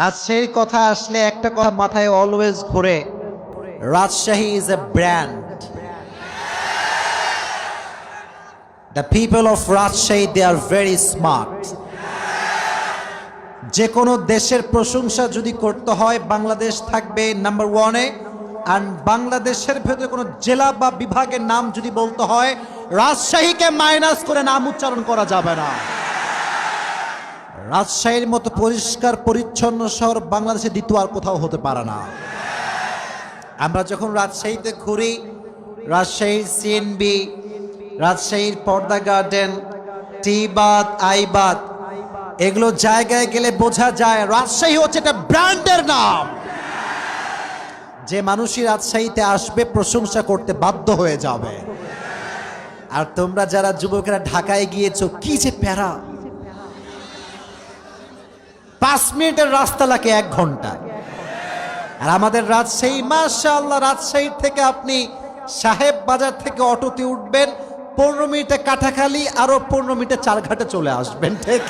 রাজশাহীর কথা আসলে একটা কথা মাথায় অলওয়েজ ঘুরে। Rajshahi is a brand the people of Rajshahi they are very smart যে কোনো দেশের প্রশংসা যদি করতে হয়, বাংলাদেশ থাকবে নাম্বার ওয়ানে আর বাংলাদেশের ভেতরে কোনো জেলা বা বিভাগের নাম যদি বলতে হয়, রাজশাহীকে মাইনাস করে নাম উচ্চারণ করা যাবে না। রাজশাহীর মতো পরিষ্কার, পরিচ্ছন্ন শহর বাংলাদেশে দ্বিতীয় আর কোথাও হতে পারে না। আমরা যখন রাজশাহীতে ঘুরি, রাজশাহীর সিএনবি রাজশাহীর পর্দা গার্ডেন, টিবাদ, আইবাদ, এগুলো জায়গায় গেলে বোঝা যায় রাজশাহী হচ্ছে একটা ব্র্যান্ডের নাম। যে মানুষই রাজশাহীতে আসবে প্রশংসা করতে বাধ্য হয়ে যাবে। আর তোমরা যারা যুবকেরা ঢাকায় গিয়েছো, কি যে প্যারা। পাঁচ মিনিটের রাস্তা লাগে এক ঘণ্টা। আর আমাদের রাজশাহী, মাশাআল্লাহ রাজশাহীর থেকে আপনি সাহেব বাজার থেকে অটোতে উঠবেন, পনেরো মিনিটে কাটাখালি আরও পনেরো মিনিটে চারঘাটে চলে আসবেন, ঠিক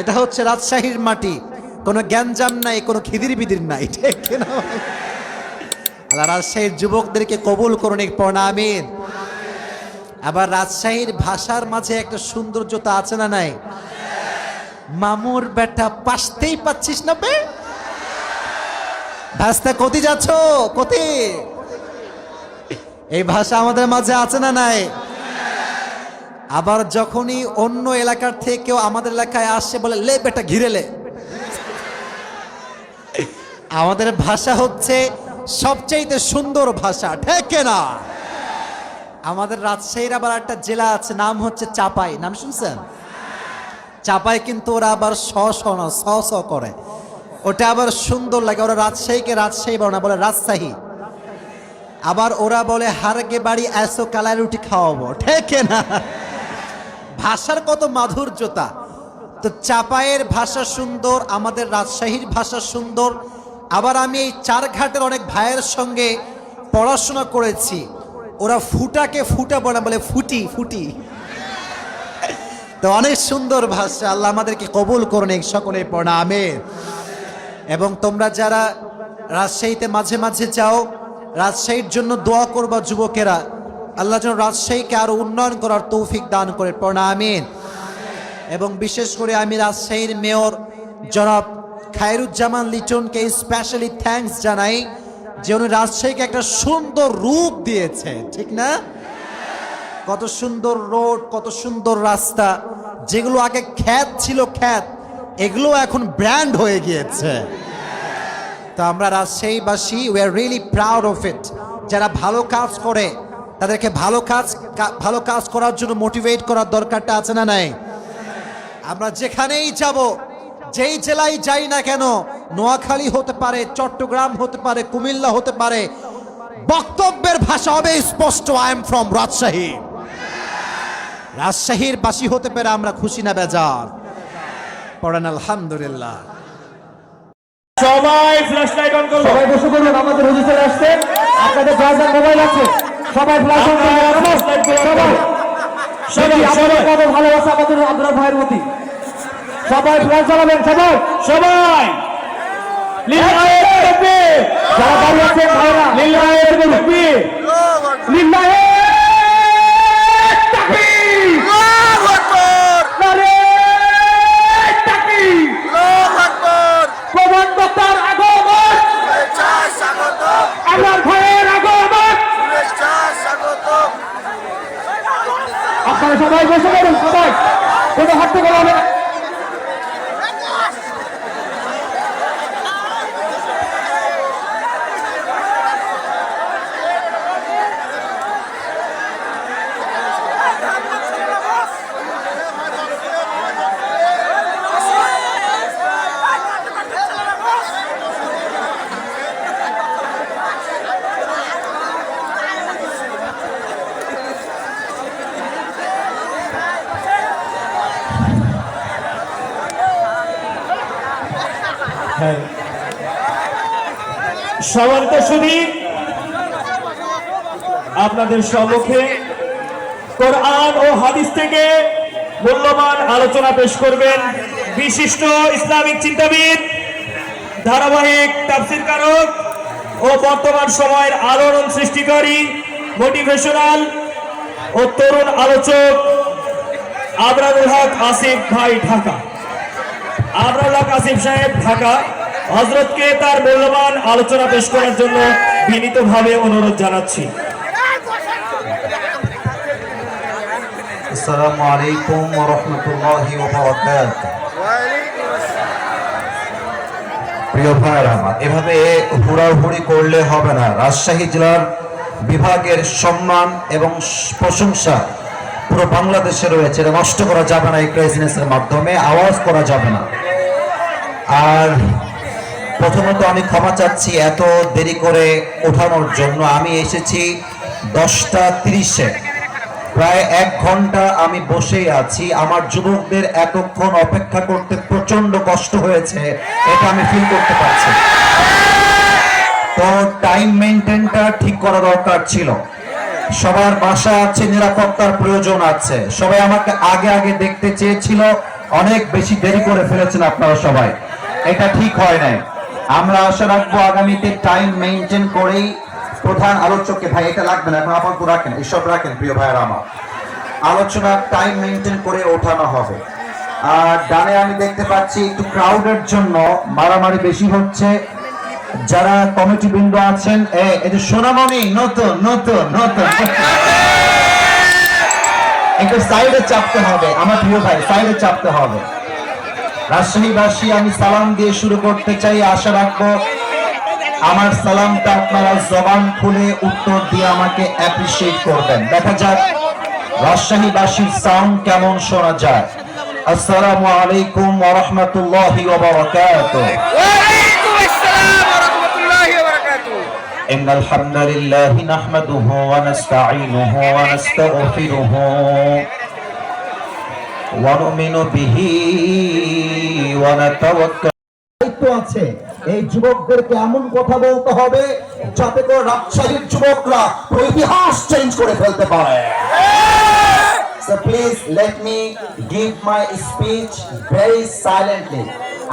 এটা হচ্ছে রাজশাহীর মাটি। কোনো গ্যাঞ্জাম নাই, কোনো খিদির বিদির নাই, ঠিক আল্লাহ রাজশাহীর যুবকদেরকে কবুল করুন প্রণামিন আবার রাজশাহীর ভাষার মাঝে একটা সৌন্দর্যতা আছে না নাই? মামুর বেটা পাশতেই পাচ্ছিস না বে? ভাস্তা কতি যাচ্ছ? কতি এই ভাষা আমাদের মাঝে আছে না নাই? আবার যখনই অন্য এলাকার থেকে কেউ আমাদের এলাকায় আসে বলে, লে বেটা ঘিরেলে আমাদের ভাষা হচ্ছে সবচেয়ে সুন্দর ভাষা, ঠিক না? আমাদের রাজশাহীর আবার একটা জেলা আছে, নাম হচ্ছে চাপাই। নাম শুনছেন? চাপায় কিন্তু ওরা আবার স না স স করে। ওটা আবার সুন্দর লাগে, ওরা রাজশাহীকে রাজশাহী বলে না, বলে রাজশাহী। আবার ওরা বলে হারকে বাড়ি এসো কালাই রুটি খাওয়াবো। ঠিক না? ভাষার কত মাধুর্যতা। তো চাপায়ের ভাষা সুন্দর, আমাদের রাজশাহীর ভাষা সুন্দর। আবার আমি এই চারঘাটের অনেক ভাইয়ের সঙ্গে পড়াশোনা করেছি। ওরা ফুটাকে ফুটা বলে বলে ফুটি ফুটি। তো অনেক সুন্দর ভাষা। আল্লাহ আমাদেরকে কবুল করুন এই সকলে প্রণামে এবং তোমরা যারা রাজশাহীতে মাঝে মাঝে যাও, রাজশাহীর জন্য দোয়া করবা যুবকেরা। আল্লাহ যেন রাজশাহীকে আরও উন্নয়ন করার তৌফিক দান করে। প্রণামিন এবং বিশেষ করে আমি রাজশাহীর মেয়র জনাব খায়রুজ্জামান লিটনকে স্পেশালি থ্যাঙ্কস জানাই যে উনি রাজশাহীকে একটা সুন্দর রূপ দিয়েছে ঠিক না? কত সুন্দর রোড, কত সুন্দর রাস্তা, যেগুলো আগে খ্যাত ছিল খ্যাত, এগুলো এখন ব্র্যান্ড হয়ে গিয়েছে। তো আমরা রাজশাহীবাসী we are really proud of it যারা ভালো কাজ করে, তাদেরকে ভালো কাজ ভালো কাজ করার জন্য মোটিভেট করার দরকারটা আছে না নাই? আমরা যেখানেই যাব, যেই জেলায় যাই না কেন, নোয়াখালী হতে পারে, চট্টগ্রাম হতে পারে, কুমিল্লা হতে পারে, বক্তব্যের ভাষা হবে স্পষ্ট আই এম ফ্রম রাজশাহী। রাজশাহীর বাসী হতে পেরে আমরা খুশি না বেজার। পড়েন আলহামদুলিল্লাহ। সবাই ফ্ল্যাশ লাইট অন করুন। সবাই বসে করুন আমাদের হুজুর আসছে আপনাদের যার যার মোবাইল আছে সবাই ফ্ল্যাশ অন করুন সবাই। সবাই। আমাদের কত ভালোবাসা আমাদের আব্দুল ভাইয়ের প্রতি। সবাই ফ্ল্যাশ জ্বালাবেন সবাই। সবাই। লিল্লাহে তাকবীর যারা দাঁড়িয়ে আছেন ভাইরা। লিল্লাহে তাকবীর লিল্লাহে তাকবীর নারে তাকবীর প্রধান বক্তার আগমন আমার ভাইয়ের আগমন আপনারা সবাই বসে পড়ুন সবাই। কোনো হাঁটতে করা সমান্ত শুধু আপনাদের সম্মুখে কোরআন ও হাদিস থেকে মূল্যবান আলোচনা পেশ করবেন বিশিষ্ট ইসলামিক চিন্তাবিদ, ধারাবাহিক তাফসির কারক ও বর্তমান সময়ের আলোড়ন সৃষ্টিকারী মোটিভেশনাল ও তরুণ আলোচক আবরারুল হক আসিফ ভাই ঢাকা। আবরারুল হক আসিফ সাহেব ঢাকা। হজরতকে তার মূল্যবান আলোচনা পেশ করার জন্য বিনীতভাবে অনুরোধ জানাচ্ছি। আসসালামু আলাইকুম ওয়া রাহমাতুল্লাহি ওয়া প্রিয় এভাবে হুড়াহুড়ি করলে হবে না। রাজশাহী জেলার বিভাগের সম্মান এবং প্রশংসা পুরো বাংলাদেশে রয়েছে। এটা নষ্ট করা যাবে না এই ক্রাইসিনেসের মাধ্যমে, আওয়াজ করা যাবে না। আর প্রথমত আমি ক্ষমা চাচ্ছি এত দেরি করে ওঠানোর জন্য। আমি এসেছি দশটা তিরিশে। প্রায় এক ঘণ্টা আমি বসেই আছি। আমার যুবকদের এতক্ষণ অপেক্ষা করতে প্রচণ্ড কষ্ট হয়েছে, এটা আমি ফিল করতে পারছি। তো টাইম মেনটেনটা ঠিক করা দরকার ছিল। সবার বাসা আছে, নিরাপত্তার প্রয়োজন আছে। সবাই আমাকে আগে আগে দেখতে চেয়েছিল। অনেক বেশি দেরি করে ফেলেছেন আপনারা সবাই। এটা ঠিক হয় নাই। আমরা আশা রাখব আগামীতে টাইম মেনটেন করেই প্রধান আলোচককে, ভাই, এটা লাগবে না, এখন আপাতত রাখেন এসব রাখেন, প্রিয় ভাইয়ের আমার। আলোচনার টাইম মেনটেন করে ওঠানো হবে। আর ডানে আমি দেখতে পাচ্ছি একটু ক্রাউডের জন্য মারামারি বেশি হচ্ছে। যারা কমিটি বৃন্দ আছেন এই সোনামণি, নতুন নতুন নতুন। একটু সাইডে চাপতে হবে, আমার প্রিয় ভাই সাইডে চাপতে হবে। রাজশাহীবাসী আমি সালাম দিয়ে শুরু করতে চাই আশা রাখবো আমার সালামটা আপনারা জবান খুলে উত্তর দিয়ে আমাকে অ্যাপ্রিসিয়েট করবেন দেখা যাক রাজশাহীবাসীর সাউন্ড কেমন শোনা যায় আসসালামু আলাইকুম ওয়া রাহমাতুল্লাহি ওয়া বারাকাতুহু وعليكم السلام ورحمة الله وبركاته إن الحمد لله نحمده ونستعينه ونستغفره ونؤمن به ونتوكل আছে। এই যুবকদেরকে এমন কথা বলতে হবে যাতে করে রাজশাহীর যুবকরা ইতিহাস চেঞ্জ করে ফেলতে পারে। So please let me give my speech very silently.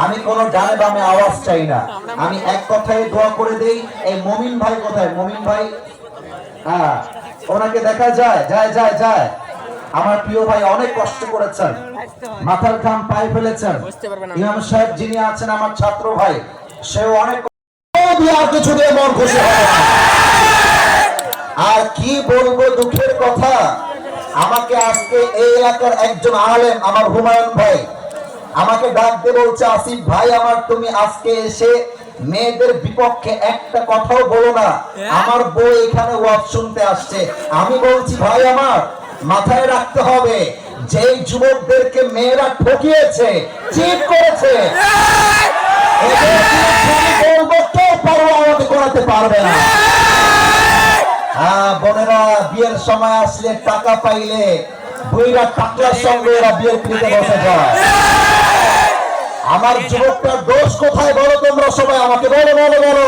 আমি কোনো ডানে বামে আওয়াজ চাই না। আমি এক কথায় দোয়া করে দেই। এই মমিন ভাই কোথায়? মমিন ভাই? হ্যাঁ ওনাকে দেখা যায়। যায় যায় যায়। আমার প্রিয় ভাই অনেক কষ্ট করেছেন। মাথার ঘাম পায়ে ফেলেছেন। ইমাম সাহেব যিনি আছেন আমার ছাত্র ভাই সেও অনেক আর কিছু দিয়ে মন খুশি আর কি বলব দুঃখের কথা আমাকে আজকে এই এলাকার একজন আলেম আমার হুমায়ুন ভাই আমাকে ডাক দিয়ে বলছে আসিফ ভাই আমার তুমি আজকে এসে মেয়েদের বিপক্ষে একটা কথাও বলো না। আমার বউ এখানে ওয়াজ শুনতে আসছে। আমি বলছি ভাই আমার মাথায় রাখতে হবে, যেই যুবকদেরকে মেয়েরা ঠকিয়েছে চিট করেছে। করাতে পারবে না। হ্যাঁ বোনেরা, বিয়ের সময় আসলে টাকা পাইলে বুইরা সঙ্গে এরা বিয়ের বসে যায়। আমার যুবকটার দোষ কোথায় বলো তোমরা সবাই আমাকে বলো বলো বলো।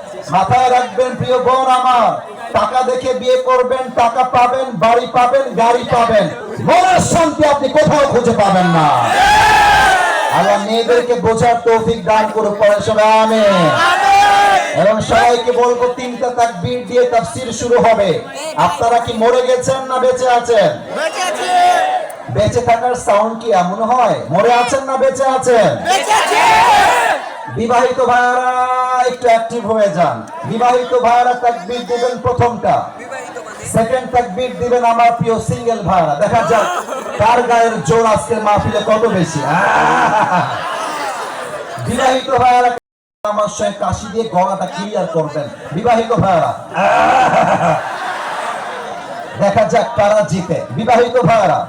মাথায় রাখবেন প্রিয় বোন আমার। টাকা দেখে বিয়ে করবেন টাকা পাবেন বাড়ি পাবেন গাড়ি পাবেন। মনের শান্তি আপনি কোথাও খুঁজে পাবেন না। আল্লাহ মেয়েদেরকে বোঝার তৌফিক দান করে পড়ে সবাই আমেন। এবং সবাইকে বলব তিনটা তাকবীর দিয়ে তাফসীর শুরু হবে। আপনারা কি মরে গেছেন না বেঁচে আছেন? বেঁচে থাকার সাউন্ড কি এমন হয়? মরে আছেন না বেঁচে আছেন? বিবাহিত ভাইয়ারা, একটু অ্যাক্টিভ হয়ে যান। বিবাহিত ভাইয়ারা তাকবীর দিবেন প্রথমটা। সেকেন্ড তাকবীর দিবেন আমার প্রিয় সিঙ্গেল ভাইয়ারা। দেখা যাক, কার গায়ের জোর আজকে মাহফিলে কত বেশি। বিবাহিত ভাইয়ারা, আমার সঙ্গে কাশি দিয়ে গলাটা ক্লিয়ার করবেন। বিবাহিত ভাইয়ারা। দেখা যাক কারা জিতে। বিবাহিত ভাইয়ারা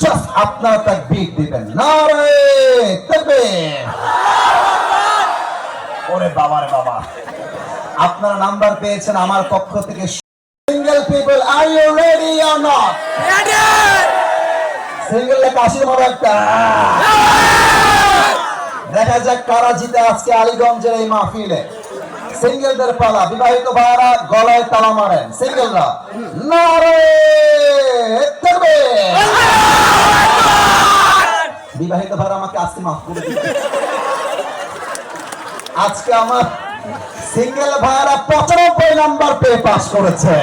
জাস্ট আপনারা তাকবীর দিবেন। নারে তাকবীর। বাবা রে বাবা। আপনারা নাম্বার পেয়েছেন আমার পক্ষ থেকে। Single people I Are you ready or not? Single কাশির মতো একটা। দেখা যাক কারা জিতে আজকে আলীগঞ্জের এই মাহফিলে। সিঙ্গেলদের পালা বিবাহিত ভাইয়ারা গলায় তালা মারেন। সিঙ্গেলরা নারে তাকবীর! বিবাহিত ভাইরা আমাকে আজকে মাফ করে দিন আজকে আমার সিঙ্গেল ভাইয়ারা পঁচানব্বই নাম্বার পেয়ে পাস করেছে।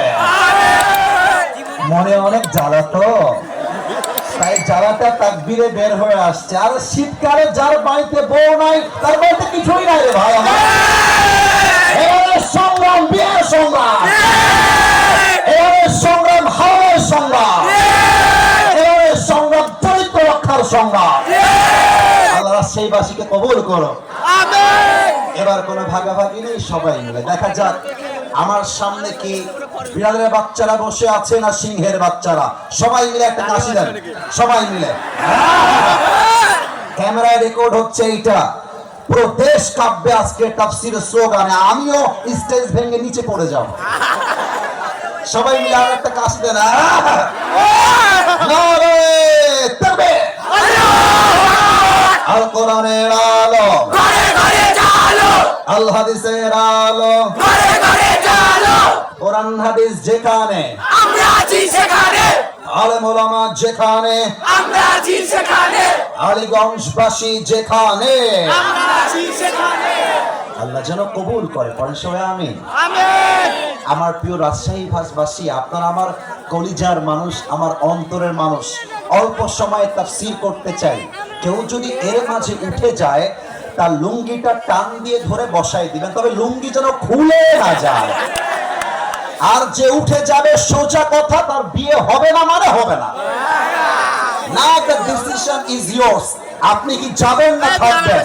মনে অনেক জ্বালা তো। তাই জ্বালাটা তাকবিরে বের হয়ে আসছে। আর শীতকালে যার বাড়িতে বউ নাই, তার বাড়িতে কিছুই নাই রে ভাই। সংগ্রাম, বিয়ের সংগ্রাম। এবারে সংগ্রাম, হাওয়ার সংগ্রাম। এবারে সংগ্রাম চরিত্র রক্ষার সংগ্রাম। আল্লাহ রাজশাহীবাসীকে কবুল করো এবার কোনো ভাগাভাগি নেই সবাই মিলে। দেখা যাক আমার সামনে কি বিড়ালের বাচ্চারা বসে আছে না সিংহের বাচ্চারা? সবাই মিলে একটা কাশি দেন। সবাই মিলে। ক্যামেরায় রেকর্ড হচ্ছে এইটা। পুরো দেশ কাব্যে আজকে তাফসির স্লোগানে। আমিও স্টেজ ভেঙে নিচে পড়ে যাব। সবাই মিলে আর একটা কাশি দেন। আহ! নারে তাকবীর! আল। হাদিসের আলো কোরআন হাদিস যেখানে আমরা আছি সেখানে। আলেম ওলামা যেখানে আমরা আছি সেখানে। আলীগঞ্জবাসী যেখানে। আমরা আছি সেখানে। আল্লাহ যেন কবুল করে পরের সবাই আমি আমার প্রিয় রাজশাহী ভাষবাসী আপনারা আমার কলিজার মানুষ আমার অন্তরের মানুষ অল্প সময়ে তাফসীর করতে চাই। কেউ যদি এর মাঝে উঠে যায় তার লুঙ্গিটা টান দিয়ে ধরে বসাই দিবেন। তবে লুঙ্গি যেন খুলে না যায়। আর যে উঠে যাবে সোজা কথা তার বিয়ে হবে না মানে হবে না। না দ্য ডিসিশন ইজ ইয়োর্স আপনি কি যাবেন না থাকবেন?